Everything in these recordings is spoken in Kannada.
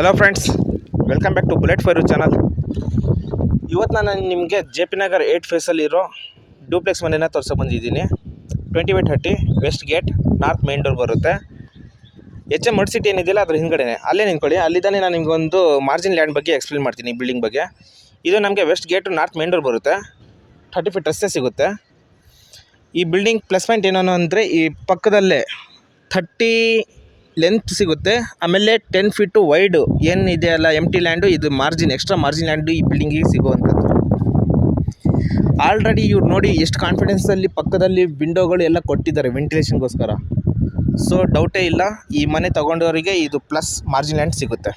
Hello friends welcome back to bullet fire channel ಇವತ್ತು ನಾನು ನಿಮಗೆ ಜೆ ಪಿ ನಗರ್ ಏಯ್ಟ್ ಫೇಸಲ್ಲಿರೋ ಡೂಪ್ಲೆಕ್ಸ್ ಮನೆನ ತೋರಿಸೋ ಬಂದಿದ್ದೀನಿ. Twenty by thirty west gate north main door ಬರುತ್ತೆ. ಎಚ್ ಎಂ ಮಡ್ ಸಿಟಿ ಏನಿದೆಯಲ್ಲ ಅದ್ರ ಹಿಂದ್ಗಡೆನೆ. ಅಲ್ಲೇ ನಿಂತ್ಕೊಳ್ಳಿ. ಅಲ್ಲಿದ್ದಾನೆ ನಾನು ನಿಮಗೊಂದು ಮಾರ್ಜಿನ್ ಲ್ಯಾಂಡ್ ಬಗ್ಗೆ ಎಕ್ಸ್ಪ್ಲೇನ್ ಮಾಡ್ತೀನಿ ಬಿಲ್ಡಿಂಗ್ ಬಗ್ಗೆ. ಇದು ನಮಗೆ west gate north main door ಬರುತ್ತೆ. ಥರ್ಟಿ ಫೀಟ್ ರಸ್ತೆ ಸಿಗುತ್ತೆ. ಈ ಬಿಲ್ಡಿಂಗ್ ಪ್ಲಸ್ ಪಾಯಿಂಟ್ ಏನೋ ಅಂದರೆ ಈ ಪಕ್ಕದಲ್ಲೇ ಥರ್ಟಿ ಲೆಂತ್ ಸಿಗುತ್ತೆ. ಆಮೇಲೆ ಟೆನ್ ಫೀಟು ವೈಡು ಏನಿದೆ ಅಲ್ಲ ಎಂ ಟಿ ಲ್ಯಾಂಡು ಇದು ಮಾರ್ಜಿನ್ ಎಕ್ಸ್ಟ್ರಾ ಮಾರ್ಜಿನ್ ಲ್ಯಾಂಡು ಈ ಬಿಲ್ಡಿಂಗಿಗೆ ಸಿಗುವಂಥದ್ದು. ಆಲ್ರೆಡಿ ಇವ್ರು ನೋಡಿ ಎಷ್ಟು ಕಾನ್ಫಿಡೆನ್ಸಲ್ಲಿ ಪಕ್ಕದಲ್ಲಿ ವಿಂಡೋಗಳು ಎಲ್ಲ ಕೊಟ್ಟಿದ್ದಾರೆ ವೆಂಟಿಲೇಷನ್ಗೋಸ್ಕರ ಸೊ ಡೌಟೇ ಇಲ್ಲ. ಈ ಮನೆ ತಗೊಂಡವರಿಗೆ ಇದು ಪ್ಲಸ್ ಮಾರ್ಜಿನ್ ಲ್ಯಾಂಡ್ ಸಿಗುತ್ತೆ.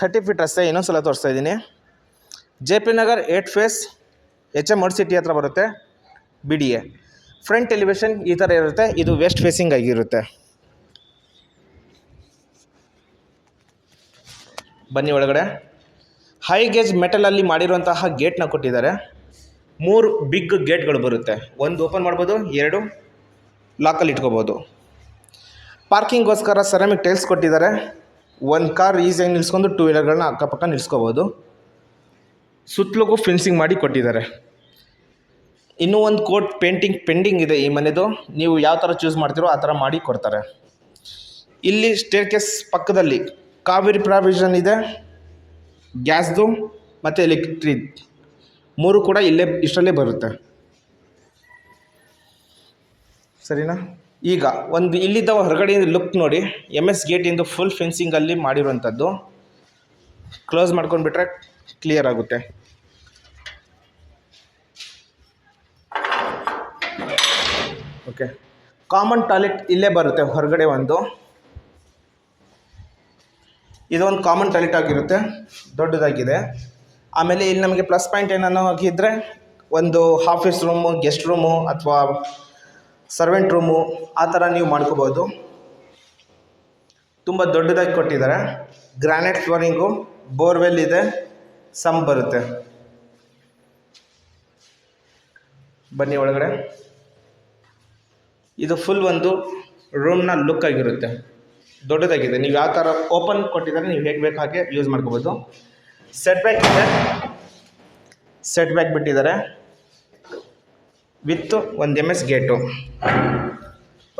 ಥರ್ಟಿ ಫೀಟ್ ರಸ್ತೆ ಇನ್ನೊಂದು ಸಲ ತೋರಿಸ್ತಾ ಇದ್ದೀನಿ. J P Nagar eight phase H M Mud City ಹತ್ರ ಬರುತ್ತೆ. B D A front elevation ಈ ಥರ ಇರುತ್ತೆ. ಇದು ವೆಸ್ಟ್ ಫೇಸಿಂಗ್ ಆಗಿರುತ್ತೆ. ಬನ್ನಿ ಒಳಗಡೆ. ಹೈ ಗೇಜ್ ಮೆಟಲಲ್ಲಿ ಮಾಡಿರುವಂತಹ ಗೇಟ್ನ ಕೊಟ್ಟಿದ್ದಾರೆ. ಮೂರು ಬಿಗ್ ಗೇಟ್ಗಳು ಬರುತ್ತೆ. ಒಂದು ಓಪನ್ ಮಾಡ್ಬೋದು, ಎರಡು ಲಾಕಲ್ಲಿ ಇಟ್ಕೋಬೋದು. ಪಾರ್ಕಿಂಗ್ಗೋಸ್ಕರ ಸೆರಾಮಿಕ್ ಟೈಲ್ಸ್ ಕೊಟ್ಟಿದ್ದಾರೆ. ಒಂದು ಕಾರ್ ಈಸಿಯಾಗಿ ನಿಲ್ಸ್ಕೊಂಡು ಟೂ ವೀಲರ್ಗಳನ್ನ ಅಕ್ಕಪಕ್ಕ ನಿಲ್ಸ್ಕೋಬೋದು. ಸುತ್ತಲೂ ಫೆನ್ಸಿಂಗ್ ಮಾಡಿ ಕೊಟ್ಟಿದ್ದಾರೆ. ಇನ್ನೂ ಒಂದು ಕೋಟ್ ಪೇಂಟಿಂಗ್ ಪೆಂಡಿಂಗ್ ಇದೆ ಈ ಮನೆದು. ನೀವು ಯಾವ ಥರ ಚೂಸ್ ಮಾಡ್ತೀರೋ ಆ ಥರ ಮಾಡಿ ಕೊಡ್ತಾರೆ. ಇಲ್ಲಿ ಸ್ಟೇರ್ ಕೇಸ್ ಪಕ್ಕದಲ್ಲಿ ಕಾವೇರಿ ಪ್ರಾವಿಷನ್ ಇದೆ ಗ್ಯಾಸ್ದು ಮತ್ತು ಎಲೆಕ್ಟ್ರಿ ಮೂರು ಕೂಡ ಇಲ್ಲೇ, ಇಷ್ಟರಲ್ಲೇ ಬರುತ್ತೆ. ಸರಿನಾ? ಈಗ ಒಂದು ಇಲ್ಲಿದ್ದ ಹೊರಗಡೆ ಲುಕ್ ನೋಡಿ ಎಂ ಎಸ್ ಗೇಟಿಂದು ಫುಲ್ ಫೆನ್ಸಿಂಗಲ್ಲಿ ಮಾಡಿರುವಂಥದ್ದು. ಕ್ಲೋಸ್ ಮಾಡ್ಕೊಂಡ್ಬಿಟ್ರೆ ಕ್ಲಿಯರ್ ಆಗುತ್ತೆ. ಓಕೆ ಕಾಮನ್ ಟಾಯ್ಲೆಟ್ ಇಲ್ಲೇ ಬರುತ್ತೆ, ಹೊರಗಡೆ ಒಂದು. ಇದೊಂದು ಕಾಮನ್ ಟಾಯ್ಲೆಟ್ ಆಗಿರುತ್ತೆ, ದೊಡ್ಡದಾಗಿದೆ. ಆಮೇಲೆ ಇಲ್ಲಿ ನಮಗೆ ಪ್ಲಸ್ ಪಾಯಿಂಟ್ ಏನನ್ನೋ ಆಗಿದ್ದರೆ ಒಂದು ಆಫೀಸ್ ರೂಮು ಗೆಸ್ಟ್ ರೂಮು ಅಥವಾ ಸರ್ವೆಂಟ್ ರೂಮು ಆ ಥರ ನೀವು ಮಾಡ್ಕೋಬೋದು. ತುಂಬ ದೊಡ್ಡದಾಗಿ ಕೊಟ್ಟಿದ್ದಾರೆ. ಗ್ರಾನೈಟ್ ಫ್ಲೋರಿಂಗು ಬೋರ್ವೆಲ್ ಇದೆ ಸಮ್ ಬರುತ್ತೆ. ಬನ್ನಿ ಒಳಗಡೆ. ಇದು ಫುಲ್ ಒಂದು ರೂಮ್ನ ಲುಕ್ ಆಗಿರುತ್ತೆ. ದೊಡ್ಡದಾಗಿದೆ. ನೀವು ಯಾವ ಥರ ಓಪನ್ ಕೊಟ್ಟಿದ್ದಾರೆ ನೀವು ಹೇಗೆ ಬೇಕು ಹಾಗೆ ಯೂಸ್ ಮಾಡ್ಕೋಬೋದು. ಸೆಟ್ ಬ್ಯಾಕ್ ಇದೆ. ಸೆಟ್ ಬ್ಯಾಕ್ ಬಿಟ್ಟಿದ್ದಾರೆ. ವಿತ್ ಒಂದು ಎಂ ಎಸ್ ಗೇಟು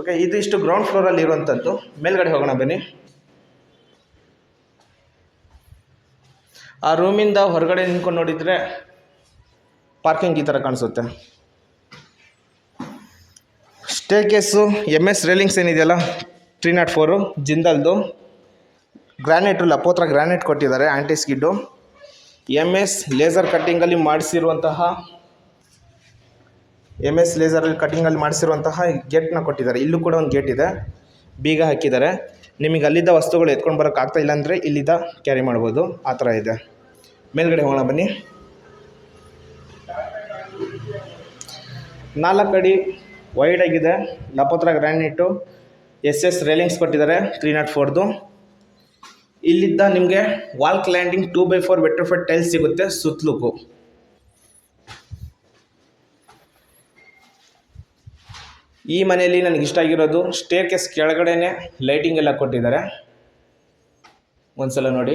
ಓಕೆ ಇದು ಇಷ್ಟು ಗ್ರೌಂಡ್ ಫ್ಲೋರಲ್ಲಿ ಇರುವಂಥದ್ದು ಮೇಲ್ಗಡೆ ಹೋಗೋಣ ಬನ್ನಿ. ಆ ರೂಮಿಂದ ಹೊರಗಡೆ ನಿಂತ್ಕೊಂಡು ನೋಡಿದರೆ ಪಾರ್ಕಿಂಗ್ ಈ ಥರ ಕಾಣಿಸುತ್ತೆ. Staircase M S railings ಏನಿದೆಯಲ್ಲ ತ್ರೀ ನಾಟ್ ಫೋರು, ಜಿಂದಲ್ದು, ಗ್ರಾನೈಟು, ಲಪೋತ್ರ ಗ್ರಾನೈಟ್ ಕೊಟ್ಟಿದ್ದಾರೆ anti skid M S laser ಕಟ್ಟಿಂಗಲ್ಲಿ ಮಾಡಿಸಿರುವಂತಹ ಎಂ ಎಸ್ ಲೇಸರಲ್ಲಿ ಕಟ್ಟಿಂಗಲ್ಲಿ ಮಾಡಿಸಿರುವಂತಹ ಗೇಟ್ನ ಕೊಟ್ಟಿದ್ದಾರೆ. ಇಲ್ಲೂ ಕೂಡ ಒಂದು ಗೇಟ್ ಇದೆ, ಬೀಗ ಹಾಕಿದ್ದಾರೆ. ನಿಮಗೆ ಅಲ್ಲಿದ್ದ ವಸ್ತುಗಳು ಎತ್ಕೊಂಡು ಬರೋಕ್ಕೆ ಆಗ್ತಾ ಇಲ್ಲ ಅಂದರೆ ಇಲ್ಲಿದ್ದ ಕ್ಯಾರಿ ಮಾಡ್ಬೋದು. ಆ ಥರ ಇದೆ. ಮೇಲ್ಗಡೆ ಹೋಗೋಣ ಬನ್ನಿ. ನಾಲ್ಕು ಅಡಿ ವೈಡ್ ಆಗಿದೆ ನಪತ್ರ ಗ್ರಾನೈಟು ಎಸ್ ಎಸ್ ರೇಲಿಂಗ್ಸ್ ಕೊಟ್ಟಿದ್ದಾರೆ ತ್ರೀ ನಾಟ್ ಫೋರ್ದು. ಇಲ್ಲಿದ್ದ ನಿಮಗೆ walk landing two by four vitrified tiles ಸಿಗುತ್ತೆ ಸುತ್ತಲೂಕು. ಈ ಮನೆಯಲ್ಲಿ ನನಗೆ ಇಷ್ಟ ಆಗಿರೋದು ಸ್ಟೇರ್ ಕೇಸ್ ಕೆಳಗಡೆನೆ ಲೈಟಿಂಗ್ ಎಲ್ಲ ಕೊಟ್ಟಿದ್ದಾರೆ. ಒಂದ್ಸಲ ನೋಡಿ.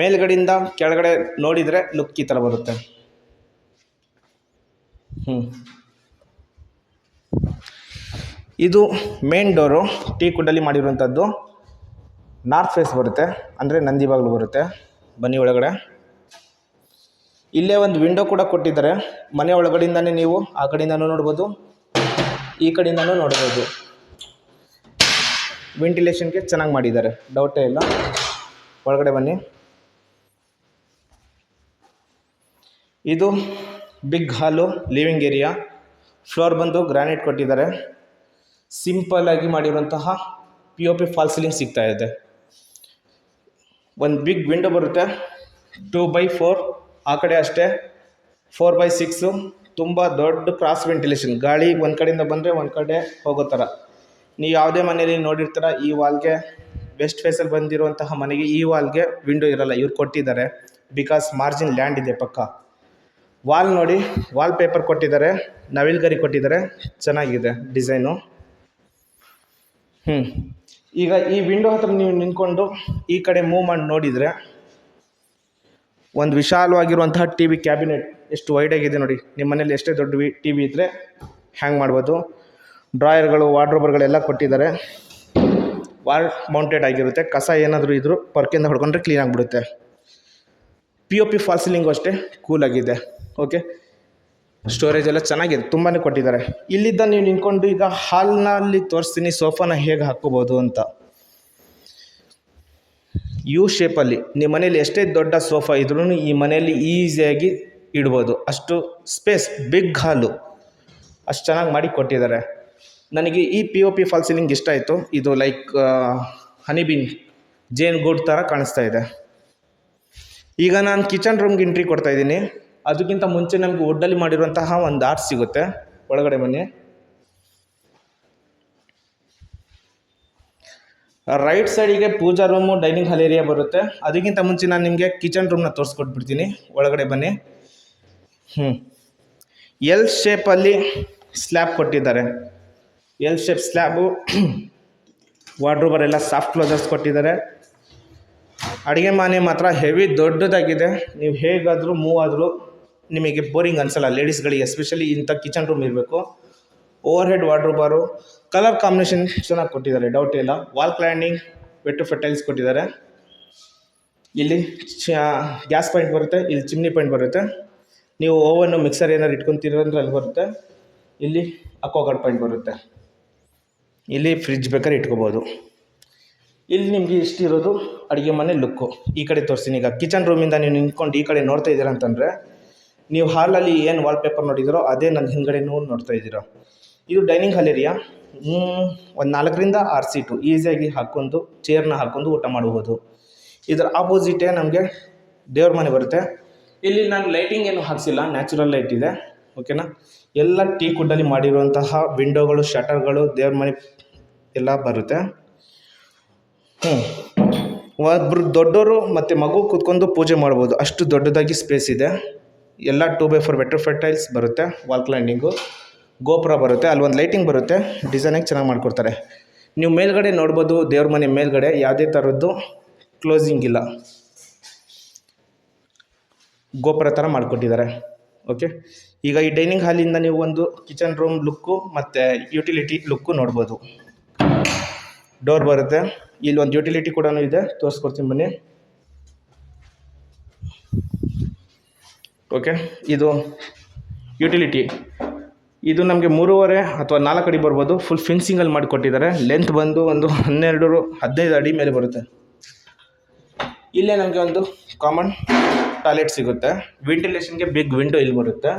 ಮೇಲ್ಗಡೆಯಿಂದ ಕೆಳಗಡೆ ನೋಡಿದರೆ ಲುಕ್ ಈ ಥರ ಬರುತ್ತೆ. ಹ್ಞೂ ಇದು ಮೇನ್ ಡೋರು ಟೀ ಕುಡ್ಡಲ್ಲಿ ಮಾಡಿರುವಂಥದ್ದು. ನಾರ್ತ್ ಫೇಸ್ ಬರುತ್ತೆ, ಅಂದರೆ ನಂದಿ ಬಾಗಿಲು ಬರುತ್ತೆ. ಬನ್ನಿ ಒಳಗಡೆ. ಇಲ್ಲೇ ಒಂದು ವಿಂಡೋ ಕೂಡ ಕೊಟ್ಟಿದ್ದಾರೆ. ಮನೆ ಒಳಗಡೆಯಿಂದನೇ ನೀವು ಆ ಕಡೆಯಿಂದನೂ ನೋಡ್ಬೋದು, ಈ ಕಡೆಯಿಂದನೂ ನೋಡ್ಬೋದು. ವೆಂಟಿಲೇಷನ್ಗೆ ಚೆನ್ನಾಗಿ ಮಾಡಿದ್ದಾರೆ. ಡೌಟೇ ಇಲ್ಲ. ಒಳಗಡೆ ಬನ್ನಿ. ಇದು big hall living area floor ಬಂದು ಗ್ರಾನೈಟ್ ಕೊಟ್ಟಿದ್ದಾರೆ. ಸಿಂಪಲ್ ಆಗಿ ಮಾಡಿರುವಂತಹ P O P fall ceiling ಸಿಗ್ತಾ ಇದೆ. ಒಂದು ಬಿಗ್ ವಿಂಡೋ ಬರುತ್ತೆ. ಟೂ ಬೈ ಫೋರ್ ಆ ಕಡೆ ಅಷ್ಟೇ. ಫೋರ್ ಬೈ ಸಿಕ್ಸು ತುಂಬ ದೊಡ್ಡ ಕ್ರಾಸ್ ವೆಂಟಿಲೇಷನ್ ಗಾಳಿ ಒಂದು ಕಡೆಯಿಂದ ಬಂದರೆ ಒಂದು ಕಡೆ ಹೋಗೋ ಥರ ನೀವು ಯಾವುದೇ ಮನೇಲಿ ನೋಡಿರ್ತೀರ, ಈ ವಾಲ್ಗೆ ವೆಸ್ಟ್ ಫೇಸಲ್ಲಿ ಬಂದಿರುವಂತಹ ಮನೆಗೆ ಈ ವಾಲ್ಗೆ ವಿಂಡೋ ಇರಲ್ಲ. ಇವ್ರು ಕೊಟ್ಟಿದ್ದಾರೆ ಬಿಕಾಸ್ ಮಾರ್ಜಿನ್ ಲ್ಯಾಂಡ್ ಇದೆ ಪಕ್ಕ. ವಾಲ್ ನೋಡಿ ವಾಲ್ ಪೇಪರ್ ಕೊಟ್ಟಿದ್ದಾರೆ. ನವಿಲ್ಗರಿ ಕೊಟ್ಟಿದ್ದಾರೆ. ಚೆನ್ನಾಗಿದೆ ಡಿಸೈನು ಹ್ಞೂ ಈಗ ಈ ವಿಂಡೋ ಹತ್ರ ನೀವು ನಿಂತ್ಕೊಂಡು ಈ ಕಡೆ ಮೂವ್ ಮಾಡಿ ನೋಡಿದರೆ ಒಂದು ವಿಶಾಲವಾಗಿರುವಂತಹ ಟಿ ವಿ ಕ್ಯಾಬಿನೆಟ್ ಎಷ್ಟು ವೈಡಾಗಿದೆ ನೋಡಿ. ನಿಮ್ಮ ಮನೇಲಿ ಎಷ್ಟೇ ದೊಡ್ಡ ವಿ ಟಿ ವಿ ಇದ್ದರೆ ಹ್ಯಾಂಗ್ ಮಾಡ್ಬೋದು. ಡ್ರಾಯರ್ಗಳು ವಾರ್ಡ್ರೋಬರ್ಗಳೆಲ್ಲ ಕೊಟ್ಟಿದ್ದಾರೆ. ವಾಲ್ ಮೌಂಟೆಡ್ ಆಗಿರುತ್ತೆ. ಕಸ ಏನಾದರೂ ಇದ್ದರೂ ಪರ್ಕಿಂದ ಹೊಡ್ಕೊಂಡ್ರೆ ಕ್ಲೀನ್ ಆಗಿಬಿಡುತ್ತೆ. P O P fall ceiling ಅಷ್ಟೇ ಕೂಲಾಗಿದೆ ಓಕೆ ಸ್ಟೋರೇಜ್ ಎಲ್ಲ ಚೆನ್ನಾಗಿದೆ ತುಂಬಾ ಕೊಟ್ಟಿದ್ದಾರೆ. ಇಲ್ಲಿದ್ದ ನೀವು ನಿಂತ್ಕೊಂಡು ಈಗ ಹಾಲ್ನಲ್ಲಿ ತೋರಿಸ್ತೀನಿ ಸೋಫಾನ ಹೇಗೆ ಹಾಕ್ಕೋಬೋದು ಅಂತ. ಯು ಶೇಪಲ್ಲಿ ನಿಮ್ಮ ಮನೇಲಿ ಎಷ್ಟೇ ದೊಡ್ಡ ಸೋಫಾ ಇದ್ರೂ ಈ ಮನೆಯಲ್ಲಿ ಈಸಿಯಾಗಿ ಇಡ್ಬೋದು. ಅಷ್ಟು ಸ್ಪೇಸ್ ಬಿಗ್ ಹಾಲು ಅಷ್ಟು ಚೆನ್ನಾಗಿ ಮಾಡಿ ಕೊಟ್ಟಿದ್ದಾರೆ. ನನಗೆ ಈ P O P fall ceiling ಇಷ್ಟ ಆಯಿತು. ಇದು ಲೈಕ್ ಹನಿಬೀನ್ ಜೇನ್ ಗೂಡ್ ಥರ ಕಾಣಿಸ್ತಾ ಇದೆ. ಈಗ ನಾನು ಕಿಚನ್ ರೂಮ್ಗೆ ಎಂಟ್ರಿ ಕೊಡ್ತಾ ಇದ್ದೀನಿ. ಅದಕ್ಕಿಂತ ಮುಂಚೆ ನಮಗೆ ವುಡ್ಡಲ್ಲಿ ಮಾಡಿರುವಂತಹ ಒಂದು ಆರ್ಟ್ ಸಿಗುತ್ತೆ. ಒಳಗಡೆ ಬನ್ನಿ. ರೈಟ್ ಸೈಡಿಗೆ puja room, dining hall area ಬರುತ್ತೆ. ಅದಕ್ಕಿಂತ ಮುಂಚೆ ನಾನು ನಿಮಗೆ ಕಿಚನ್ ರೂಮ್ನ ತೋರಿಸ್ಕೊಟ್ಬಿಡ್ತೀನಿ. ಒಳಗಡೆ ಬನ್ನಿ. ಹ್ಞೂ ಎಲ್ ಶೇಪಲ್ಲಿ ಸ್ಲ್ಯಾಬ್ ಕೊಟ್ಟಿದ್ದಾರೆ. ಎಲ್ ಶೇಪ್ ಸ್ಲ್ಯಾಬು ವಾರ್ಡ್ರೋಬರೆಲ್ಲ ಸಾಫ್ಟ್ ಕ್ಲೋಸರ್ಸ್ ಕೊಟ್ಟಿದ್ದಾರೆ. ಅಡುಗೆ ಮನೆ ಮಾತ್ರ ಹೆವಿ ದೊಡ್ಡದಾಗಿದೆ. ನೀವು ಹೇಗಾದರೂ ಮೂವ್ ಆದರೂ ನಿಮಗೆ ಬೋರಿಂಗ್ ಅನಿಸಲ್ಲ, ಲೇಡೀಸ್ಗಳಿಗೆ ಎಸ್ಪೆಷಲಿ ಇಂಥ ಕಿಚನ್ ರೂಮ್ ಇರಬೇಕು. ಓವರ್ ಹೆಡ್ ವಾರ್ಡ್ರೋಬಾರು ಕಲರ್ ಕಾಂಬಿನೇಷನ್ ಚೆನ್ನಾಗಿ ಕೊಟ್ಟಿದ್ದಾರೆ ಡೌಟ್ ಇಲ್ಲ. ವಾಲ್ ಕ್ಲೈಂಡಿಂಗ್ ವೆಟ್ಟು ಫೆಟೈಲ್ಸ್ ಕೊಟ್ಟಿದ್ದಾರೆ. ಇಲ್ಲಿ ಗ್ಯಾಸ್ ಪಾಯಿಂಟ್ ಬರುತ್ತೆ, ಇಲ್ಲಿ ಚಿಮ್ನಿ ಪಾಯಿಂಟ್ ಬರುತ್ತೆ. ನೀವು ಓವನ್ನು ಮಿಕ್ಸರ್ ಏನಾರು ಇಟ್ಕೊತೀರ ಅಲ್ಲಿ ಬರುತ್ತೆ. ಇಲ್ಲಿ ಅಕ್ವಾಗಾರ್ಡ್ ಪಾಯಿಂಟ್ ಬರುತ್ತೆ. ಇಲ್ಲಿ ಫ್ರಿಜ್ ಬೇಕಾದ್ರೆ ಇಟ್ಕೋಬೋದು. ಇಲ್ಲಿ ನಿಮಗೆ ಇಷ್ಟಿರೋದು ಅಡುಗೆ ಮನೆ ಲುಕ್ಕು ಈ ಕಡೆ ತೋರಿಸ್ತೀನಿ. ಈಗ ಕಿಚನ್ ರೂಮಿಂದ ನೀವು ನಿಂತ್ಕೊಂಡು ಈ ಕಡೆ ನೋಡ್ತಾ ಇದ್ದೀರ ಅಂತಂದರೆ ನೀವು ಹಾಲಲ್ಲಿ ಏನು ವಾಲ್ಪೇಪರ್ ನೋಡಿದಿರೋ ಅದೇ ನನ್ನ ಹಿಂಗಡೆನೂ ನೋಡ್ತಾ ಇದ್ದೀರೋ. ಇದು ಡೈನಿಂಗ್ ಹಾಲ್ ಏರಿಯಾ ಒಂದು ನಾಲ್ಕರಿಂದ ಆರು ಸೀಟು ಈಸಿಯಾಗಿ ಹಾಕ್ಕೊಂಡು ಚೇರ್ನ ಹಾಕ್ಕೊಂಡು ಊಟ ಮಾಡಬಹುದು ಇದರ ಆಪೋಸಿಟೇ ನಮಗೆ ದೇವ್ರ ಮನೆ ಬರುತ್ತೆ. ಇಲ್ಲಿ ನಾನು ಲೈಟಿಂಗ್ ಏನು ಹಾಕ್ಸಿಲ್ಲ ನ್ಯಾಚುರಲ್ ಲೈಟ್ ಇದೆ. ಓಕೆನಾ ಎಲ್ಲ ಟೀ ಕುಡ್ಡಲ್ಲಿ ಮಾಡಿರುವಂತಹ ವಿಂಡೋಗಳು ಶಟರ್ಗಳು ದೇವ್ರ ಮನೆ ಎಲ್ಲ ಬರುತ್ತೆ. ಹ್ಞೂ ಒಬ್ಬರು ದೊಡ್ಡವರು ಮತ್ತು ಮಗು ಕೂತ್ಕೊಂಡು ಪೂಜೆ ಮಾಡ್ಬೋದು. ಅಷ್ಟು ದೊಡ್ಡದಾಗಿ ಸ್ಪೇಸ್ ಇದೆ. ಎಲ್ಲ two by four vitrified tiles ಬರುತ್ತೆ ವಾಲ್ ಕ್ಲೈಂಡಿಂಗು ಗೋಪುರ ಬರುತ್ತೆ ಅಲ್ಲಿ ಒಂದು ಲೈಟಿಂಗ್ ಬರುತ್ತೆ ಡಿಸೈನಾಗಿ ಚೆನ್ನಾಗಿ ಮಾಡಿಕೊಡ್ತಾರೆ. ನೀವು ಮೇಲ್ಗಡೆ ನೋಡ್ಬೋದು, ದೇವ್ರ ಮನೆ ಮೇಲ್ಗಡೆ, ಯಾವುದೇ ಥರದ್ದು ಕ್ಲೋಸಿಂಗ್ ಇಲ್ಲ. ಗೋಪುರ ಥರ ಮಾಡಿಕೊಟ್ಟಿದ್ದಾರೆ ಓಕೆ ಈಗ ಈ ಡೈನಿಂಗ್ ಹಾಲಿಂದ ನೀವು ಒಂದು ಕಿಚನ್ ರೂಮ್ ಲುಕ್ಕು ಮತ್ತು ಯುಟಿಲಿಟಿ ಲುಕ್ಕು ನೋಡ್ಬೋದು. ಡೋರ್ ಬರುತ್ತೆ ಇಲ್ಲಿ ಒಂದು ಯುಟಿಲಿಟಿ ಕೂಡ ಇದೆ, ತೋರಿಸ್ಕೊಡ್ತೀನಿ ಬನ್ನಿ. ಓಕೆ ಇದು ಯುಟಿಲಿಟಿ ಇದು ನಮಗೆ ಮೂರುವರೆ ಅಥವಾ ನಾಲ್ಕು ಅಡಿ ಬರ್ಬೋದು. ಫುಲ್ ಫಿನ್ಸಿಂಗಲ್ಲಿ ಮಾಡಿಕೊಟ್ಟಿದ್ದಾರೆ. ಲೆಂತ್ ಬಂದು ಒಂದು ಹನ್ನೆರಡು ಹದಿನೈದು ಅಡಿ ಮೇಲೆ ಬರುತ್ತೆ. ಇಲ್ಲೇ ನಮಗೆ ಒಂದು ಕಾಮನ್ ಟಾಯ್ಲೆಟ್ ಸಿಗುತ್ತೆ. ವೆಂಟಿಲೇಷನ್ಗೆ ಬಿಗ್ ವಿಂಡೋ ಇಲ್ಲಿ ಬರುತ್ತೆ.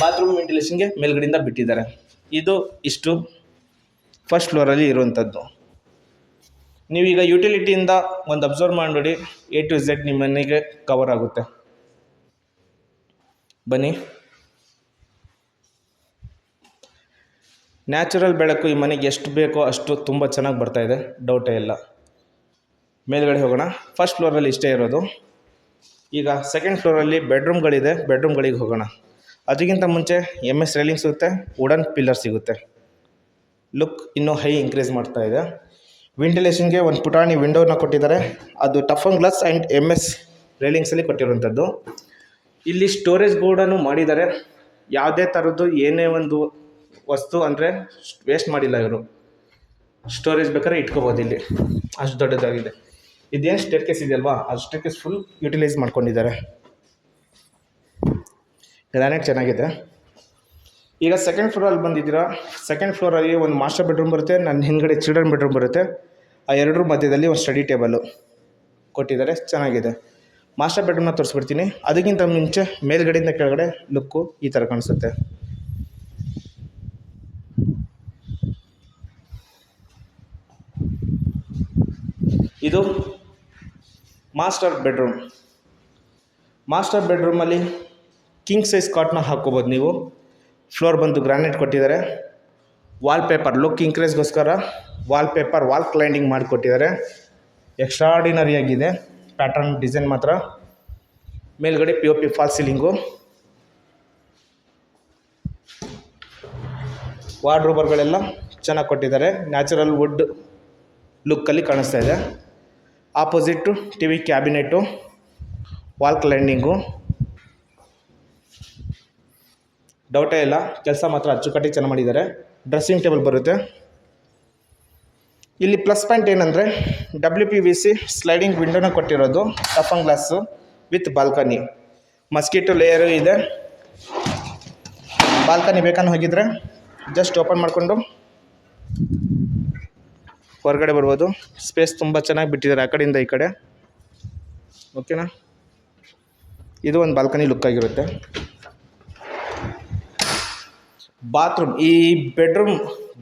ಬಾತ್ರೂಮ್ ವೆಂಟಿಲೇಷನ್ಗೆ ಮೇಲ್ಗಡೆಯಿಂದ ಬಿಟ್ಟಿದ್ದಾರೆ. ಇದು ಇಷ್ಟು ಫಸ್ಟ್ ಫ್ಲೋರಲ್ಲಿ ಇರುವಂಥದ್ದು. ನೀವೀಗ ಯುಟಿಲಿಟಿಯಿಂದ ಒಂದು ಅಬ್ಸರ್ವ್ ಮಾಡಿ ಎ ಟು ಝೆಡ್ ನಿಮ್ಮ ಮನೆಗೆ ಕವರ್ ಆಗುತ್ತೆ. ಬನ್ನಿ. ನ್ಯಾಚುರಲ್ ಬೆಳಕು ಈ ಮನೆಗೆ ಎಷ್ಟು ಬೇಕೋ ಅಷ್ಟು ತುಂಬ ಚೆನ್ನಾಗಿ ಬರ್ತಾ ಇದೆ. ಡೌಟೇ ಇಲ್ಲ. ಮೇಲ್ಗಡೆ ಹೋಗೋಣ. ಫಸ್ಟ್ ಫ್ಲೋರಲ್ಲಿ ಇಷ್ಟೇ ಇರೋದು. ಈಗ ಸೆಕೆಂಡ್ ಫ್ಲೋರಲ್ಲಿ ಬೆಡ್ರೂಮ್ಗಳಿದೆ ಬೆಡ್ರೂಮ್ಗಳಿಗೆ ಹೋಗೋಣ. ಅದಕ್ಕಿಂತ ಮುಂಚೆ ಎಂ ಎಸ್ ರೈಲಿಂಗ್ ಸಿಗುತ್ತೆ ವುಡನ್ ಪಿಲ್ಲರ್ ಸಿಗುತ್ತೆ. ಲುಕ್ ಇನ್ನೂ ಹೈ ಇನ್ಕ್ರೀಸ್ ಮಾಡ್ತಾ ಇದೆ. ವೆಂಟಿಲೇಷನ್ಗೆ ಒಂದು ಪುಟಾಣಿ ವಿಂಡೋನ ಕೊಟ್ಟಿದ್ದಾರೆ. ಅದು ಟಫನ್ ಗ್ಲಾಸ್ ಆ್ಯಂಡ್ ಎಂ ಎಸ್ ರೈಲಿಂಗ್ಸಲ್ಲಿ ಕೊಟ್ಟಿರುವಂಥದ್ದು ಇಲ್ಲಿ ಸ್ಟೋರೇಜ್ ಬೋರ್ಡನ್ನು ಮಾಡಿದ್ದಾರೆ ಯಾವುದೇ ಥರದ್ದು ಏನೇ ಒಂದು ವಸ್ತು ಅಂದರೆ ವೇಸ್ಟ್ ಮಾಡಿಲ್ಲ ಇವರು. ಸ್ಟೋರೇಜ್ ಬೇಕಾದ್ರೆ ಇಟ್ಕೋಬೋದು ಇಲ್ಲಿ. ಅಷ್ಟು ದೊಡ್ಡದಾಗಿದೆ. ಇದೇನು ಸ್ಟೇರ್ ಕೇಸ್ ಇದೆಯಲ್ವಾ? ಆ ಸ್ಟೇರ್ ಕೇಸ್ ಫುಲ್ ಯುಟಿಲೈಸ್ ಮಾಡ್ಕೊಂಡಿದ್ದಾರೆ. ಗ್ರಾನೈಟ್ ಚೆನ್ನಾಗಿದೆ. ಈಗ ಸೆಕೆಂಡ್ ಫ್ಲೋರಲ್ಲಿ ಬಂದಿದ್ದೀರಾ? ಸೆಕೆಂಡ್ ಫ್ಲೋರಲ್ಲಿ ಒಂದು ಮಾಸ್ಟರ್ ಬೆಡ್ರೂಮ್ ಬರುತ್ತೆ, ನನ್ನ ಹಿಂದ್ಗಡೆ ಚಿಲ್ಡ್ರನ್ ಬೆಡ್ರೂಮ್ ಬರುತ್ತೆ. ಆ ಎರಡರ ಮಧ್ಯದಲ್ಲಿ ಒಂದು ಸ್ಟಡಿ ಟೇಬಲು ಕೊಟ್ಟಿದ್ದಾರೆ. ಚೆನ್ನಾಗಿದೆ. ಮಾಸ್ಟರ್ ಬೆಡ್ರೂಮ್ನ ತೋರಿಸ್ಬಿಡ್ತೀನಿ. ಅದಕ್ಕಿಂತ ಮುಂಚೆ ಮೇಲ್ಗಡೆಯಿಂದ ಕೆಳಗಡೆ ಲುಕ್ಕು ಈ ಥರ ಕಾಣಿಸುತ್ತೆ. ಇದು ಮಾಸ್ಟರ್ ಬೆಡ್ರೂಮ್ ಮಾಸ್ಟರ್ ಬೆಡ್ರೂಮಲ್ಲಿ ಕಿಂಗ್ ಸೈಜ್ ಕಾಟ್ನ ಹಾಕ್ಕೋಬೋದು ನೀವು. ಫ್ಲೋರ್ ಬಂದು ಗ್ರಾನೈಟ್ ಕೊಟ್ಟಿದ್ದಾರೆ. ವಾಲ್ ಪೇಪರ್ ಲುಕ್ ಇನ್ಕ್ರೀಸ್ಗೋಸ್ಕರ ವಾಲ್ ಪೇಪರ್ ವಾಲ್ ಕ್ಲೈಂಡಿಂಗ್ ಮಾಡಿಕೊಟ್ಟಿದ್ದಾರೆ ಎಕ್ಸ್ಟ್ರಾಡಿನರಿ ಆಗಿದೆ. ಪ್ಯಾಟರ್ನ್ ಡಿಸೈನ್ ಮಾತ್ರ. ಮೇಲ್ಗಡೆ P O P fall ceiling ವಾರ್ಡ್ರೋಬರ್ಗಳೆಲ್ಲ ಚೆನ್ನಾಗಿ ಕೊಟ್ಟಿದ್ದಾರೆ. ನ್ಯಾಚುರಲ್ ವುಡ್ ಲುಕ್ಕಲ್ಲಿ ಕಾಣಿಸ್ತಾ ಇದೆ. Opposite T V cabinet wall cladding ಡೌಟೇ ಇಲ್ಲ. ಕೆಲಸ ಮಾತ್ರ ಅಚ್ಚುಕಟ್ಟಿ ಚೆನ್ನಾಗಿ ಮಾಡಿದ್ದಾರೆ. ಡ್ರೆಸ್ಸಿಂಗ್ ಟೇಬಲ್ ಬರುತ್ತೆ. ಇಲ್ಲಿ ಪ್ಲಸ್ ಪಾಯಿಂಟ್ ಏನಂದರೆ W P V C sliding ವಿಂಡೋನ ಕೊಟ್ಟಿರೋದು toughen glass with balcony mosquito layer ಇದೆ. ಬಾಲ್ಕನಿ ಬೇಕನ್ನು ಹೋಗಿದ್ರೆ ಜಸ್ಟ್ ಓಪನ್ ಮಾಡಿಕೊಂಡು ಹೊರಗಡೆ ಬರ್ಬೋದು. ಸ್ಪೇಸ್ ತುಂಬ ಚೆನ್ನಾಗಿ ಬಿಟ್ಟಿದ್ದಾರೆ ಆ ಕಡೆಯಿಂದ ಈ ಕಡೆ. ಓಕೆನಾ ಇದು ಒಂದು ಬಾಲ್ಕನಿ ಲುಕ್ ಆಗಿರುತ್ತೆ. ಬಾತ್ರೂಮ್ ಈ ಬೆಡ್ರೂಮ್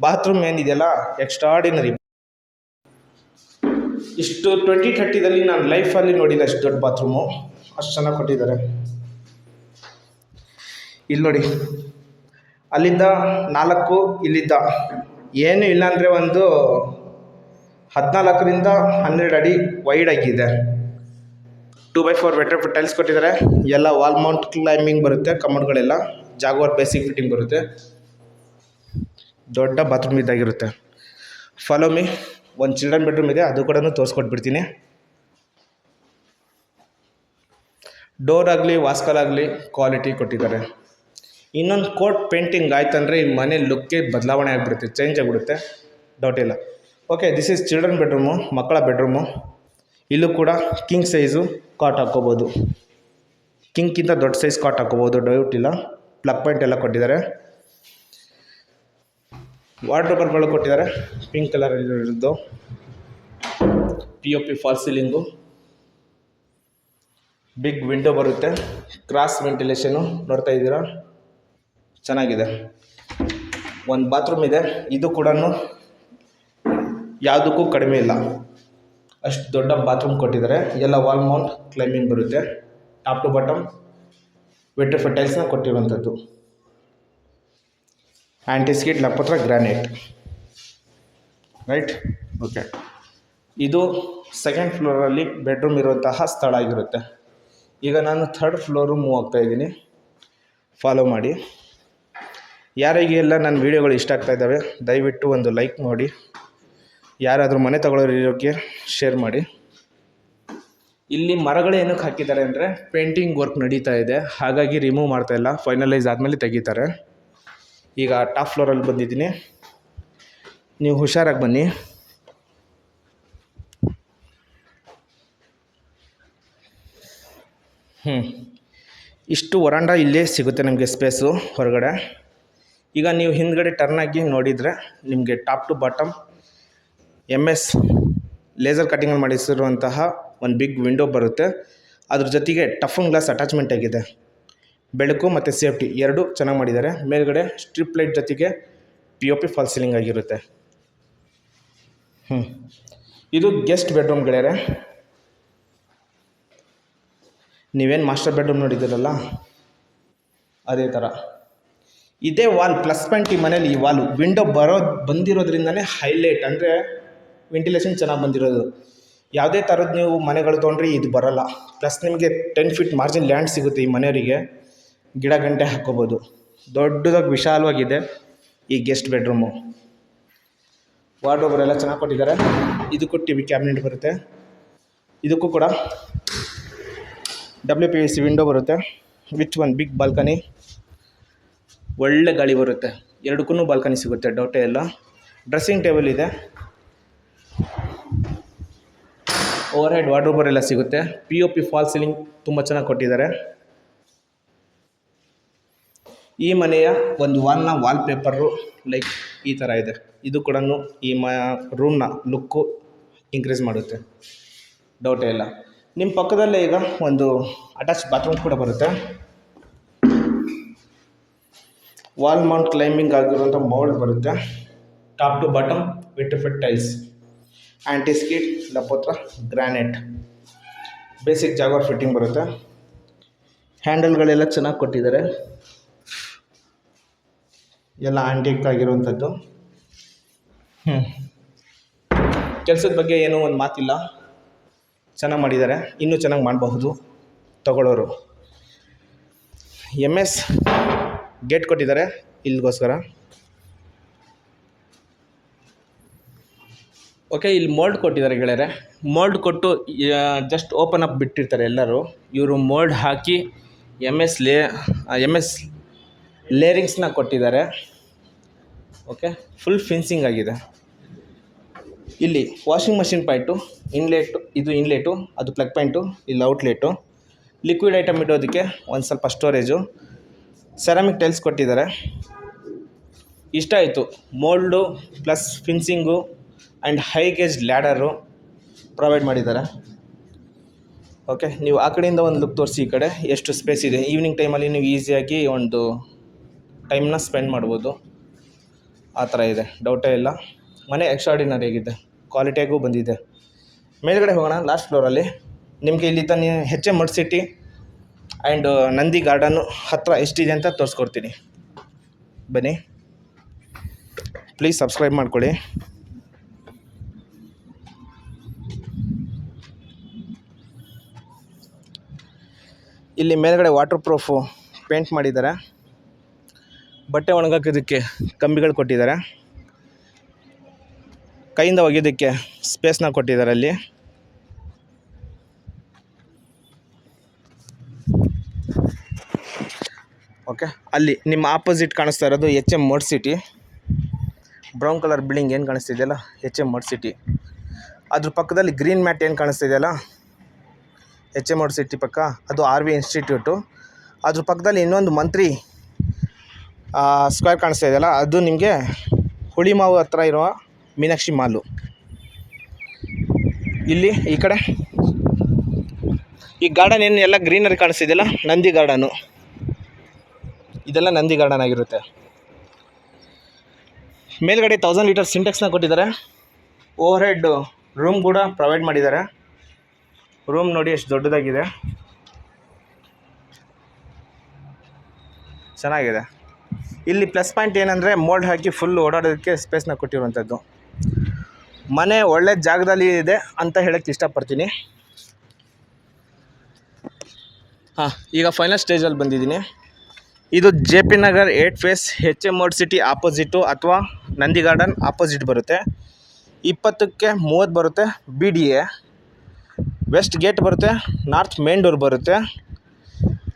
ಬಾತ್ರೂಮ್ ಏನಿದೆಯಲ್ಲ? ಎಕ್ಸ್ಟ್ರಾಡಿನರಿ ಇಷ್ಟು ಟ್ವೆಂಟಿ ಥರ್ಟಿದಲ್ಲಿ ನಾನು ಲೈಫಲ್ಲಿ ನೋಡಿಲ್ಲ ಅಷ್ಟು ದೊಡ್ಡ ಬಾತ್ರೂಮು ಅಷ್ಟು ಚೆನ್ನಾಗಿ ಕೊಟ್ಟಿದ್ದಾರೆ. ಇಲ್ಲಿ ನೋಡಿ, ಅಲ್ಲಿಂದ ನಾಲ್ಕು, ಇಲ್ಲಿದ್ದ. ಏನು ಇಲ್ಲ ಅಂದರೆ ಒಂದು ಹದಿನಾಲ್ಕರಿಂದ ಹನ್ನೆರಡು ಅಡಿ ವೈಡ್ ಆಗಿದೆ. Two by four vitrified tiles ಕೊಟ್ಟಿದ್ದಾರೆ. ಎಲ್ಲ ವಾಲ್ ಮೌಂಟ್ ಕ್ಲೈಂಬಿಂಗ್ ಬರುತ್ತೆ ಕಮೋಡ್ಗಳೆಲ್ಲ ಜಾಗುವರ್ ಬೇಸಿಕ್ ಫಿಟ್ಟಿಂಗ್ ಬರುತ್ತೆ. ದೊಡ್ಡ ಬಾತ್ರೂಮ್ ಇದ್ದಾಗಿರುತ್ತೆ ಫಾಲೋ ಮೀ ಒಂದು ಚಿಲ್ಡ್ರನ್ ಬೆಡ್ರೂಮ್ ಇದೆ, ಅದು ಕೂಡ ತೋರಿಸ್ಕೊಟ್ಬಿಡ್ತೀನಿ. ಡೋರ್ ಆಗಲಿ, ವಾಸ್ಕಲ್ ಆಗಲಿ ಕ್ವಾಲಿಟಿ ಕೊಟ್ಟಿದ್ದಾರೆ. ಇನ್ನೊಂದು ಕೋಟ್ ಪೇಂಟಿಂಗ್ ಆಯ್ತಂದರೆ ಈ ಮನೆ ಲುಕ್ಕೇ ಬದಲಾವಣೆ ಆಗಿಬಿಡುತ್ತೆ ಚೇಂಜ್ ಆಗಿಬಿಡುತ್ತೆ. ಡೌಟ್ ಇಲ್ಲ. Okay this is children bedroom ಮಕ್ಕಳ ಬೆಡ್ರೂಮು ಇಲ್ಲೂ ಕೂಡ ಕಿಂಗ್ ಸೈಜು ಕಾಟ್ ಹಾಕ್ಕೋಬೋದು. ಕಿಂಗ್ಕಿಂತ ದೊಡ್ಡ ಸೈಜ್ ಕಾಟ್ ಹಾಕ್ಕೋಬೋದು ಡೌಟ್ ಇಲ್ಲ. ಪ್ಲಗ್ ಪಾಯಿಂಟ್ ಎಲ್ಲ ಕೊಟ್ಟಿದ್ದಾರೆ. ವಾರ್ಡ್ರೋಬರ್ಗಳು ಕೊಟ್ಟಿದ್ದಾರೆ. ಪಿಂಕ್ ಕಲರ್ ಇರೋದು. P O P fall ceiling big window ಬರುತ್ತೆ. ಕ್ರಾಸ್ ವೆಂಟಿಲೇಷನು ನೋಡ್ತಾ ಇದ್ದೀರಾ? ಚೆನ್ನಾಗಿದೆ. ಒಂದು ಬಾತ್ರೂಮ್ ಇದೆ. ಇದು ಕೂಡ ಯಾವುದಕ್ಕೂ ಕಡಿಮೆ ಇಲ್ಲ. ಅಷ್ಟು ದೊಡ್ಡ ಬಾತ್ರೂಮ್ ಕೊಟ್ಟಿದ್ದಾರೆ. ಎಲ್ಲ ವಾಲ್ ಮೌಂಟ್ ಕ್ಲೈಂಬಿಂಗ್ ಬರುತ್ತೆ. ಟಾಪ್ ಟು ಬಾಟಮ್ ವೆಟ್ರ್ ಫರ್ಟೈಲ್ಸ್ನ ಕೊಟ್ಟಿರುವಂಥದ್ದು. ಆ್ಯಂಟಿಸ್ಕಿಟ್ ಲಪತ್ರ ಗ್ರಾನೈಟ್. ರೈಟ್ ಓಕೆ ಇದು ಸೆಕೆಂಡ್ ಫ್ಲೋರಲ್ಲಿ ಬೆಡ್ರೂಮ್ ಇರುವಂತಹ ಸ್ಥಳ ಆಗಿರುತ್ತೆ. ಈಗ ನಾನು ಥರ್ಡ್ ಫ್ಲೋರು ಮೂವ್ ಆಗ್ತಾ ಇದ್ದೀನಿ. ಫಾಲೋ ಮಾಡಿ. ಯಾರಿಗೆಲ್ಲ ನನ್ನ ವೀಡಿಯೋಗಳು ಇಷ್ಟ ಆಗ್ತಾ ಇದ್ದಾವೆ ದಯವಿಟ್ಟು ಒಂದು ಲೈಕ್ ಮಾಡಿ. ಯಾರಾದರೂ ಮನೆ ತಗೊಳ್ಳೋರಿರೋಕ್ಕೆ ಶೇರ್ ಮಾಡಿ. ಇಲ್ಲಿ ಮರಗಳು ಏನಕ್ಕೆ ಹಾಕಿದ್ದಾರೆ ಅಂದರೆ ಪೇಂಟಿಂಗ್ ವರ್ಕ್ ನಡೀತಾ ಇದೆ. ಹಾಗಾಗಿ ರಿಮೂವ್ ಮಾಡ್ತಾ ಇಲ್ಲ. ಫೈನಲೈಸ್ ಆದಮೇಲೆ ತೆಗಿತಾರೆ. ಈಗ ಟಾಪ್ ಫ್ಲೋರಲ್ಲಿ ಬಂದಿದ್ದೀನಿ. ನೀವು ಹುಷಾರಾಗಿ ಬನ್ನಿ. ಹ್ಞೂ ಇಷ್ಟು ವರಾಂಡ ಇಲ್ಲೇ ಸಿಗುತ್ತೆ ನಿಮಗೆ ಸ್ಪೇಸು ಹೊರಗಡೆ. ಈಗ ನೀವು ಹಿಂದ್ಗಡೆ ಟರ್ನ್ ಆಗಿ ನೋಡಿದರೆ ನಿಮಗೆ top to bottom M S laser ಕಟಿಂಗಲ್ಲಿ ಮಾಡಿಸಿರುವಂತಹ ಒಂದು ಬಿಗ್ ವಿಂಡೋ ಬರುತ್ತೆ. ಅದ್ರ ಜೊತೆಗೆ ಟಫನ್ ಗ್ಲಾಸ್ ಅಟ್ಯಾಚ್ಮೆಂಟ್ ಆಗಿದೆ. ಬೆಳಕು ಮತ್ತು ಸೇಫ್ಟಿ ಎರಡೂ ಚೆನ್ನಾಗಿ ಮಾಡಿದ್ದಾರೆ. ಮೇಲ್ಗಡೆ ಸ್ಟ್ರಿಪ್ ಲೈಟ್ ಜೊತೆಗೆ P O P fall ceiling ಆಗಿರುತ್ತೆ. ಹ್ಞೂ ಇದು ಗೆಸ್ಟ್ ಬೆಡ್ರೂಮ್ ಗೆಳೆಯರೆ. ನೀವೇನು ಮಾಸ್ಟರ್ ಬೆಡ್ರೂಮ್ ನೋಡಿದ್ದೀರಲ್ಲ? ಅದೇ ಥರ ಇದೇ ವಾಲ್ ಪ್ಲಸ್ ಪಾಯಿಂಟ್ ಈ ಮನೇಲಿ ಈ ವಾಲ್. ವಿಂಡೋ ಬರೋ, ಬಂದಿರೋದ್ರಿಂದನೇ ಹೈಲೈಟ್. ಅಂದರೆ ವೆಂಟಿಲೇಷನ್ ಚೆನ್ನಾಗಿ ಬಂದಿರೋದು. ಯಾವುದೇ ಥರದ್ದು ನೀವು ಮನೆಗಳು ತೊಗೊಂಡ್ರೆ ಇದು ಬರೋಲ್ಲ. ಪ್ಲಸ್ ನಿಮಗೆ ಟೆನ್ ಫೀಟ್ ಮಾರ್ಜಿನ್ ಲ್ಯಾಂಡ್ ಸಿಗುತ್ತೆ ಈ ಮನೆಯವರಿಗೆ. ಗಿಡ ಗಂಟೆ ಹಾಕ್ಕೋಬೋದು. ದೊಡ್ಡದಾಗಿ ವಿಶಾಲವಾಗಿದೆ ಈ ಗೆಸ್ಟ್ ಬೆಡ್ರೂಮು ವಾರ್ಡ್ರೋಬರ್ ಎಲ್ಲ ಚೆನ್ನಾಗಿ ಕೊಟ್ಟಿದ್ದಾರೆ. ಇದಕ್ಕೂ ಟಿ ವಿ ಕ್ಯಾಬಿನೆಟ್ ಬರುತ್ತೆ. ಇದಕ್ಕೂ ಕೂಡ W P V C window ಬರುತ್ತೆ ವಿತ್ ಒನ್ ಬಿಗ್ ಬಾಲ್ಕನಿ ಒಳ್ಳೆ ಗಾಳಿ ಬರುತ್ತೆ. ಎರಡಕ್ಕೂ ಬಾಲ್ಕನಿ ಸಿಗುತ್ತೆ ಡೌಟೇ ಎಲ್ಲ ಡ್ರೆಸ್ಸಿಂಗ್ ಟೇಬಲ್ ಇದೆ. ಓವರ್ ಹೆಡ್ ವಾರ್ಡ್ರೋಬರ್ ಎಲ್ಲ ಸಿಗುತ್ತೆ. P O P fall ceiling ತುಂಬ ಚೆನ್ನಾಗಿ ಕೊಟ್ಟಿದ್ದಾರೆ. ಈ ಮನೆಯ ಒಂದು ವಾಲ್ನ ವಾಲ್ ಪೇಪರು ಲೈಕ್ ಈ ಥರ ಇದೆ. ಇದು ಕೂಡ ಈ ಮ ರೂಮ್ನ ಲುಕ್ಕು ಇನ್ಕ್ರೀಸ್ ಮಾಡುತ್ತೆ. ಡೌಟೇ ಇಲ್ಲ. ನಿಮ್ಮ ಪಕ್ಕದಲ್ಲೇ ಈಗ ಒಂದು ಅಟ್ಯಾಚ್ ಬಾತ್ರೂಮ್ ಕೂಡ ಬರುತ್ತೆ. ವಾಲ್ ಮೌಂಟ್ ಕ್ಲೈಂಬಿಂಗ್ ಆಗಿರುವಂಥ ಮೌಲ್ಡ್ ಬರುತ್ತೆ. Top to bottom fit tiles anti skid ಲಪೋತ್ರ granite basic Jagr fitting ಬರುತ್ತೆ. ಹ್ಯಾಂಡಲ್ಗಳೆಲ್ಲ ಚೆನ್ನಾಗಿ ಕೊಟ್ಟಿದ್ದಾರೆ. ಎಲ್ಲ ಆಂಟಿಕ್ ಆಗಿರುವಂಥದ್ದು. ಹ್ಞೂ ಕೆಲಸದ ಬಗ್ಗೆ ಏನೂ ಒಂದು ಮಾತಿಲ್ಲ. ಚೆನ್ನಾಗಿ ಮಾಡಿದ್ದಾರೆ ಇನ್ನೂ ಚೆನ್ನಾಗಿ ಮಾಡಬಹುದು. ತಗೊಳ್ಳೋರು. ಎಂ ಎಸ್ ಗೇಟ್ ಕೊಟ್ಟಿದ್ದಾರೆ. ಇಲ್ಲಿಗೋಸ್ಕರ. ಓಕೆ ಇಲ್ಲಿ ಮೋಲ್ಡ್ ಕೊಟ್ಟಿದ್ದಾರೆ ಗೆಳೆಯರೆ. ಮೋಲ್ಡ್ ಕೊಟ್ಟು ಜಸ್ಟ್ ಓಪನ್ ಅಪ್ ಬಿಟ್ಟಿರ್ತಾರೆ ಎಲ್ಲರೂ. ಇವರು ಮೋಲ್ಡ್ ಹಾಕಿ ಎಂ ಎಸ್ ಲೇ ಎಂ ಎಸ್ ಲೇರಿಂಗ್ಸ್ನ ಕೊಟ್ಟಿದ್ದಾರೆ. ಓಕೆ ಫುಲ್ ಫಿನ್ಸಿಂಗ್ ಆಗಿದೆ. ಇಲ್ಲಿ ವಾಷಿಂಗ್ ಮಷಿನ್ ಪಾಯಿಂಟು ಇನ್ಲೆಟು ಇದು ಇನ್ಲೆಟು ಅದು ಪ್ಲಗ್ ಪಾಯಿಂಟು ಇಲ್ಲಿ ಔಟ್ಲೆಟು ಲಿಕ್ವಿಡ್ ಐಟಮ್ ಇಡೋದಕ್ಕೆ ಒಂದು ಸ್ವಲ್ಪ ಸ್ಟೋರೇಜು ಸೆರಾಮಿಕ್ ಟೈಲ್ಸ್ ಕೊಟ್ಟಿದ್ದಾರೆ. ಇಷ್ಟ ಆಯಿತು. Mould plus fencing and high gauge ladder provide ಮಾಡಿದ್ದಾರೆ. ಓಕೆ ನೀವು ಆ ಕಡೆಯಿಂದ ಒಂದು ಲುಕ್ ತೋರಿಸಿ ಈ ಕಡೆ. ಎಷ್ಟು ಸ್ಪೇಸ್ ಇದೆ? ಈವ್ನಿಂಗ್ ಟೈಮಲ್ಲಿ ನೀವು ಈಸಿಯಾಗಿ ಒಂದು ಟೈಮ್ನ ಸ್ಪೆಂಡ್ ಮಾಡ್ಬೋದು. ಆ ಥರ ಇದೆ. ಡೌಟೇ ಇಲ್ಲ. ಮನೆ ಎಕ್ಸ್ಟ್ರಾಡಿನರಿ ಆಗಿದೆ. ಕ್ವಾಲಿಟಿಯಾಗೂ ಬಂದಿದೆ. ಮೇಲ್ಗಡೆ ಹೋಗೋಣ ಲಾಸ್ಟ್ ಫ್ಲೋರಲ್ಲಿ ನಿಮಗೆ ಇಲ್ಲಿ ತಾನೇ H M Mud City and Nandi ಗಾರ್ಡನ್ನು ಹತ್ತಿರ ಎಷ್ಟಿದೆ ಅಂತ ತೋರಿಸ್ಕೊಡ್ತೀನಿ. ಬನ್ನಿ. ಪ್ಲೀಸ್ ಸಬ್ಸ್ಕ್ರೈಬ್ ಮಾಡ್ಕೊಳ್ಳಿ. ಇಲ್ಲಿ ಮೇಲ್ಗಡೆ ವಾಟರ್ ಪ್ರೂಫು ಪೇಂಟ್ ಮಾಡಿದ್ದಾರೆ. ಬಟ್ಟೆ ಒಣಗಾಕೋದಕ್ಕೆ ಕಂಬಿಗಳು ಕೊಟ್ಟಿದ್ದಾರೆ. ಕೈಯಿಂದ ಒಗೆಯೋದಕ್ಕೆ ಸ್ಪೇಸ್ನ ಕೊಟ್ಟಿದ್ದಾರೆ ಅಲ್ಲಿ. ಓಕೆ ಅಲ್ಲಿ ನಿಮ್ಮ ಆಪೋಸಿಟ್ ಕಾಣಿಸ್ತಾ ಇರೋದು H M Mode City brown colour building ಏನು ಕಾಣಿಸ್ತಿದೆಯಲ್ಲ ಎಚ್ ಎಂ ಮೋಡ್ ಸಿಟಿ ಅದ್ರ ಪಕ್ಕದಲ್ಲಿ ಗ್ರೀನ್ ಮ್ಯಾಟ್ ಏನು ಕಾಣಿಸ್ತಿದೆಯಲ್ಲ ಎಚ್ ಎಂ ಮೋಡ್ ಸಿಟಿ ಪಕ್ಕ, ಅದು ಆರ್ ವಿ ಇನ್ಸ್ಟಿಟ್ಯೂಟು ಅದ್ರ ಪಕ್ಕದಲ್ಲಿ ಇನ್ನೊಂದು ಮಂತ್ರಿ ಸ್ಕ್ವೇರ್ ಕಾಣಿಸ್ತಾ ಇದೆಯಲ್ಲ, ಅದು ನಿಮಗೆ ಹುಳಿಮಾವು ಹತ್ರ ಇರುವ ಮೀನಾಕ್ಷಿ ಮಾಲು. ಇಲ್ಲಿ, ಈ ಕಡೆ. ಈ ಗಾರ್ಡನ್ ಏನು ಎಲ್ಲ ಗ್ರೀನರಿ ಕಾಣಿಸ್ತಿದೆಯಲ್ಲ, ನಂದಿ ಗಾರ್ಡನು ಇದೆಲ್ಲ ನಂದಿ ಗಾರ್ಡನ್ ಆಗಿರುತ್ತೆ. ಮೇಲ್ಗಡೆ ತೌಸಂಡ್ ಲೀಟರ್ ಸಿಂಟೆಕ್ಸ್ನ ಕೊಟ್ಟಿದ್ದಾರೆ. ಓವರ್ ಹೆಡ್ ರೂಮ್ ಕೂಡ ಪ್ರೊವೈಡ್ ಮಾಡಿದ್ದಾರೆ. ರೂಮ್ ನೋಡಿ ಎಷ್ಟು ದೊಡ್ಡದಾಗಿದೆ. ಚೆನ್ನಾಗಿದೆ. ಇಲ್ಲಿ ಪ್ಲಸ್ ಪಾಯಿಂಟ್ ಏನಂದರೆ ಮೋಲ್ಡ್ ಹಾಕಿ ಫುಲ್ ಓಡಾಡೋದಕ್ಕೆ ಸ್ಪೇಸ್ನ ಕೊಟ್ಟಿರುವಂಥದ್ದು. ಮನೆ ಒಳ್ಳೆ ಜಾಗದಲ್ಲಿ ಇದೆ ಅಂತ ಹೇಳೋಕ್ಕೆ ಇಷ್ಟಪಡ್ತೀನಿ. ಹಾಂ, ಈಗ ಫೈನಲ್ ಸ್ಟೇಜಲ್ಲಿ ಬಂದಿದ್ದೀನಿ. ಇದು J P Nagar eight phase H M Mud City opposite ಅಥವಾ ನಂದಿ ಗಾರ್ಡನ್ ಆಪೋಸಿಟ್ ಬರುತ್ತೆ. ಇಪ್ಪತ್ತಕ್ಕೆ ಮೂವತ್ತು ಬರುತ್ತೆ B D A west gate ಬರುತ್ತೆ ನಾರ್ತ್ ಮೇನ್ ಡೋರ್ ಬರುತ್ತೆ.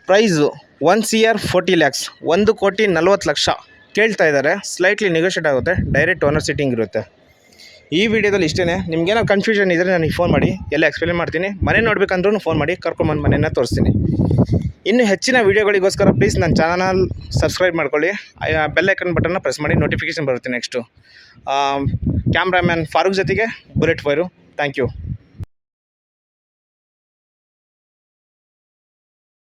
Price one C R forty lakhs ಒಂದು ಕೋಟಿ ನಲ್ವತ್ತು ಲಕ್ಷ. ಕೇಳ್ತಾ ಇದ್ದಾರೆ. ಸ್ಲೈಟ್ಲಿ ನೆಗೋಷಿಯೇಟ್ ಆಗುತ್ತೆ. ಡೈರೆಕ್ಟ್ ಓನರ್ ಸಿಟ್ಟಿಂಗ್ ಇರುತ್ತೆ. ಈ ವಿಡಿಯೋದಲ್ಲಿ ಇಷ್ಟೇ ನಿಮ್ಗೇನೋ ಕನ್ಫ್ಯೂಷನ್ ಇದ್ದರೆ ನನಗೆ ಫೋನ್ ಮಾಡಿ. ಎಲ್ಲ ಎಕ್ಸ್ಪ್ಲೇನ್ ಮಾಡ್ತೀನಿ. ಮನೆ ನೋಡ್ಬೇಕಂದ್ರೂ ಫೋನ್ ಮಾಡಿ. ಕರ್ಕೊಂಬಂದು ಮನೆಯನ್ನು ತೋರಿಸ್ತೀನಿ. ಇನ್ನು ಹೆಚ್ಚಿನ ವೀಡಿಯೋಗಳಿಗೋಸ್ಕರ ಪ್ಲೀಸ್ ನನ್ನ ಚಾನಲ್ ಸಬ್ಸ್ಕ್ರೈಬ್ ಮಾಡ್ಕೊಳ್ಳಿ. ಬೆಲ್ ಐಕನ್ ಬಟನ್ನ ಪ್ರೆಸ್ ಮಾಡಿ. ನೋಟಿಫಿಕೇಷನ್ ಬರುತ್ತೆ ನೆಕ್ಸ್ಟು ಕ್ಯಾಮ್ರಾಮ್ಯಾನ್ ಫಾರೂಕ್ ಜೊತೆಗೆ ಬುಲೆಟ್ ಫೈರು ಥ್ಯಾಂಕ್ ಯು